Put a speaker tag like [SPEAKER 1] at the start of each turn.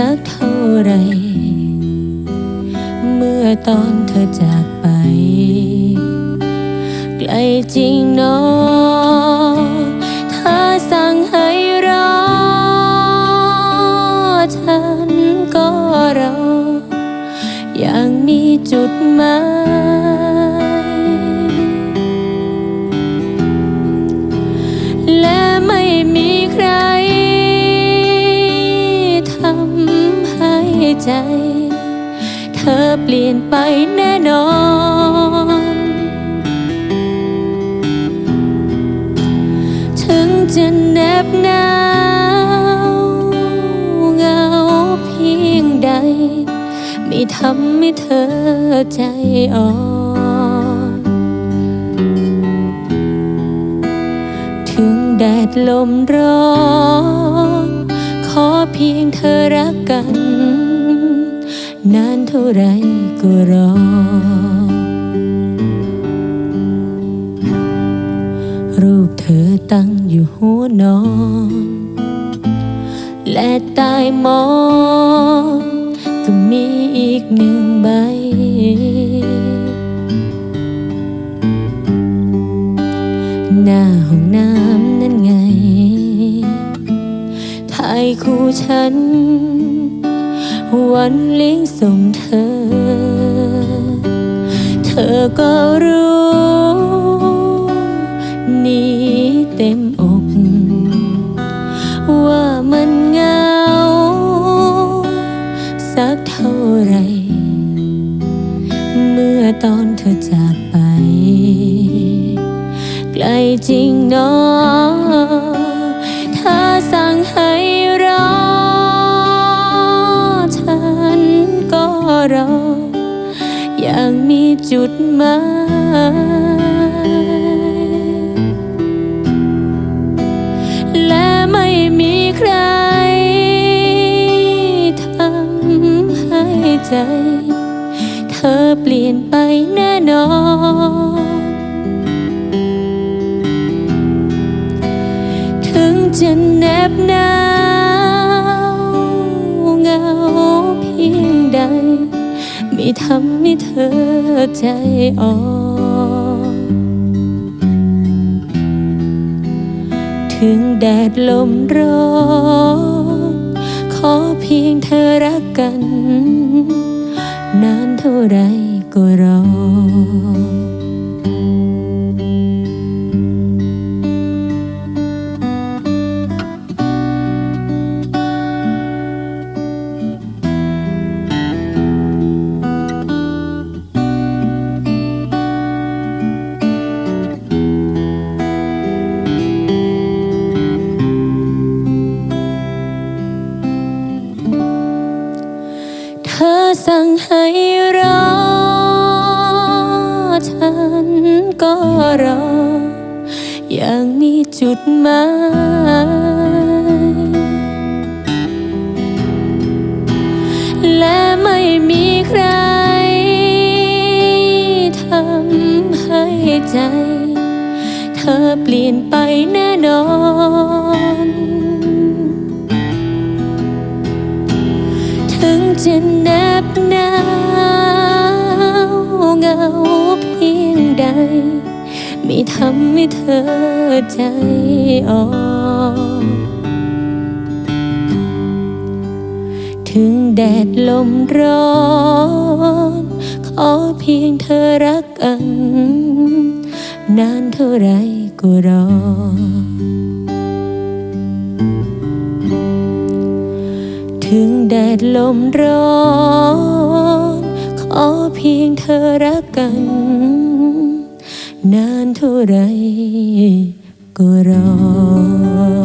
[SPEAKER 1] สักเท่าไร เมื่อตอนเธอจากไป ไกลจริงเนอเธอสั่งให้รอ ฉันก็รอ อย่างมีจุดหมาย ใจ เธอเปลี่ยนไปแน่นอน ถึงจะแนบหนาวเหงาเพียงใด ไม่ทำให้เธอใจอ่อนถึงแดดลมร้อนขอเพียงเธอรักกัน นานเท่าไรก็รอ รูปเธอตั้งอยู่หัวนอน และใต้หมอนก็มีอีกหนึ่งใบ หน้าห้องน้ำนั่นไงถ่ายคู่ฉัน วันเลี้ยงส่งเธอ เธอก็รู้ นี่เต็มอก ว่ามันเหงา สักเท่าไร เมื่อตอนเธอจากไป ไกลจริงเนอถ้ จุดหมายและไม่มีใครทำให้ใจ เธอเปลี่ยนไปแน่นอน ถึงจะแนบหนาวเหงาเพียงใด ไม่ทำให้เธอใจอ่อนถึงแดดลมร้อน ขอเพียงเธอรักกัน นานเท่าไรก็รอ สั่งให้รอ ฉันก็รอ อย่างมีจุดหมายและไม่มีใครทำให้ใจ เธอเปลี่ยนไปน จะแนบหนาวเงาเพียงใด ไม่ทำให้เธอใจอ่อนถึงแดดลมร้อน ขอเพียงเธอรักกัน นานเท่าไรก็รอ ถึงแดดลมร้อน ขอเพียงเธอรักกัน นานเท่าไรก็รอ